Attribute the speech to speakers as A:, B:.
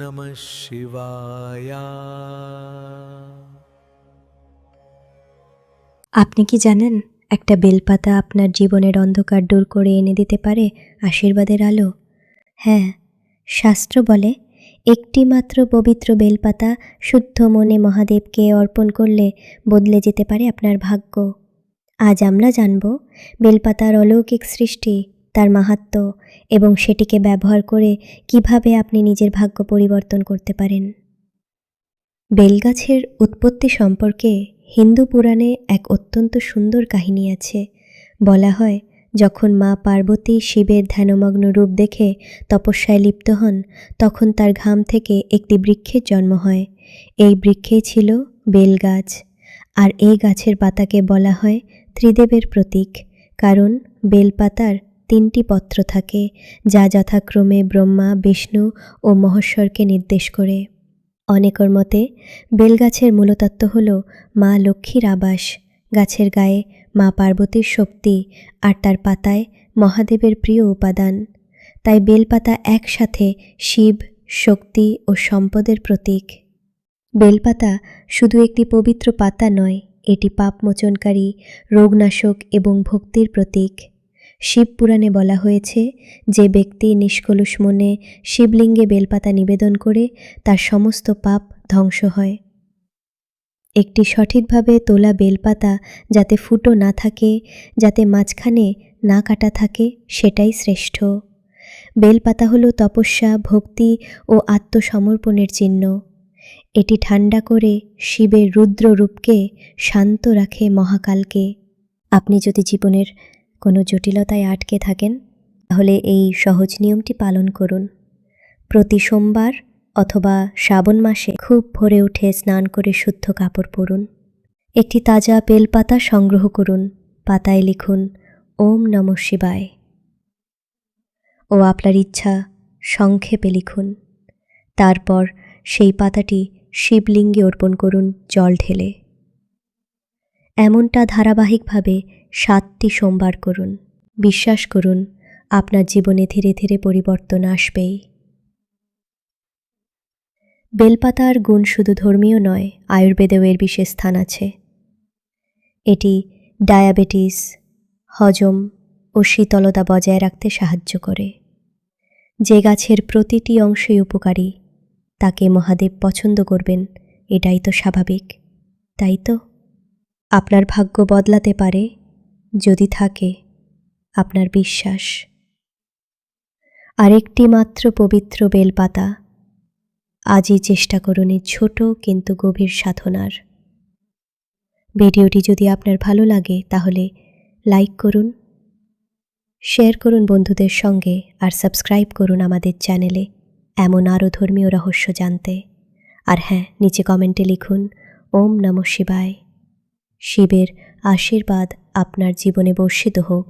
A: नमः शिवाय
B: আপনি কি জানেন একটা বেলপাতা আপনার জীবনের অন্ধকার দূর করে এনে দিতে পারে আশীর্বাদের আলো হ্যাঁ শাস্ত্র বলে একটি মাত্র পবিত্র বেলপাতা শুদ্ধ মনে মহাদেবকে অর্পণ করলে বদলে যেতে পারে আপনার ভাগ্য আজ আমরা জানব বেলপাতার অলৌকিক সৃষ্টি তার মাহাত্ম্য এবং সেটিকে ব্যবহার করে কীভাবে আপনি নিজের ভাগ্য পরিবর্তন করতে পারেন। বেলগাছের উৎপত্তি সম্পর্কে হিন্দু পুরাণে এক অত্যন্ত সুন্দর কাহিনী আছে। বলা হয়, যখন মা পার্বতী শিবের ধ্যানমগ্ন রূপ দেখে তপস্যায় লিপ্ত হন, তখন তার ঘাম থেকে একটি বৃক্ষের জন্ম হয়। এই বৃক্ষে ছিল বেলগাছ। আর এই গাছের পাতাকে বলা হয় ত্রিদেবের প্রতীক। কারণ বেলপাতার তিনটি পত্র থাকে, যা যথাক্রমে ব্রহ্মা, বিষ্ণু ও মহেশ্বরকে নির্দেশ করে। অনেকর মতে বেলগাছের মূলতত্ত্ব হল মা লক্ষ্মীর আবাস, গাছের গায়ে মা পার্বতীর শক্তি আর তার পাতায় মহাদেবের প্রিয় উপাদান। তাই বেলপাতা একসাথে শিব, শক্তি ও সম্পদের প্রতীক। বেলপাতা শুধু একটি পবিত্র পাতা নয়, এটি পাপমোচনকারী, রোগনাশক এবং ভক্তির প্রতীক। শিব পুরাণে বলা হয়েছে, যে ব্যক্তি নিষ্কলুষ মনে শিবলিঙ্গে বেলপাতা নিবেদন করে, তার সমস্ত পাপ ধ্বংস হয়। একটি সঠিকভাবে তোলা বেলপাতা যাতে ফুটো না থাকে, যাতে মাঝখানে না কাটা থাকে, সেটাই শ্রেষ্ঠ। বেলপাতা হলো তপস্যা, ভক্তি ও আত্মসমর্পণের চিহ্ন। এটি ঠান্ডা করে শিবের রুদ্র রূপকে শান্ত রাখে মহাকালকে। আপনি যদি জীবনের কোনো জটিলতায় আটকে থাকেন, তাহলে এই সহজ নিয়মটি পালন করুন। প্রতি সোমবার অথবা শ্রাবণ মাসে খুব ভোরে উঠে স্নান করে শুদ্ধ কাপড় পরুন। একটি তাজা বেলপাতা সংগ্রহ করুন, পাতায় লিখুন, ওম নম শিবায়। ও আপনার ইচ্ছা, সংক্ষেপে লিখুন। তারপর সেই পাতাটি শিবলিঙ্গে অর্পণ করুন জল ঢেলে। এমনটা ধারাবাহিকভাবে সাতটি সোমবার করুন। বিশ্বাস করুন, আপনার জীবনে ধীরে ধীরে পরিবর্তন আসবেই। বেলপাতার গুণ শুধু ধর্মীয় নয়, আয়ুর্বেদেও এর বিশেষ স্থান আছে। এটি ডায়াবেটিস, হজম ও শীতলতা বজায় রাখতে সাহায্য করে। যে গাছের প্রতিটি অংশই উপকারী, তাকে মহাদেব পছন্দ করবেন, এটাই তো স্বাভাবিক, তাই তো? আপনার ভাগ্য বদলাতে পারে যদি থাকে আপনার বিশ্বাস। আরেকটি মাত্র পবিত্র বেলপাতা। আজই চেষ্টা করুন এই ছোট কিন্তু গভীর সাধনার। ভিডিওটি যদি আপনার ভালো লাগে তাহলে লাইক করুন, শেয়ার করুন বন্ধুদের সঙ্গে আর সাবস্ক্রাইব করুন আমাদের চ্যানেলে এমন আরও ধর্মীয় রহস্য জানতে। আর হ্যাঁ নিচে কমেন্টে লিখুন, ওম নম শিবায়। শিবের আশীর্বাদ আপনার জীবনে বর্ষিত হোক।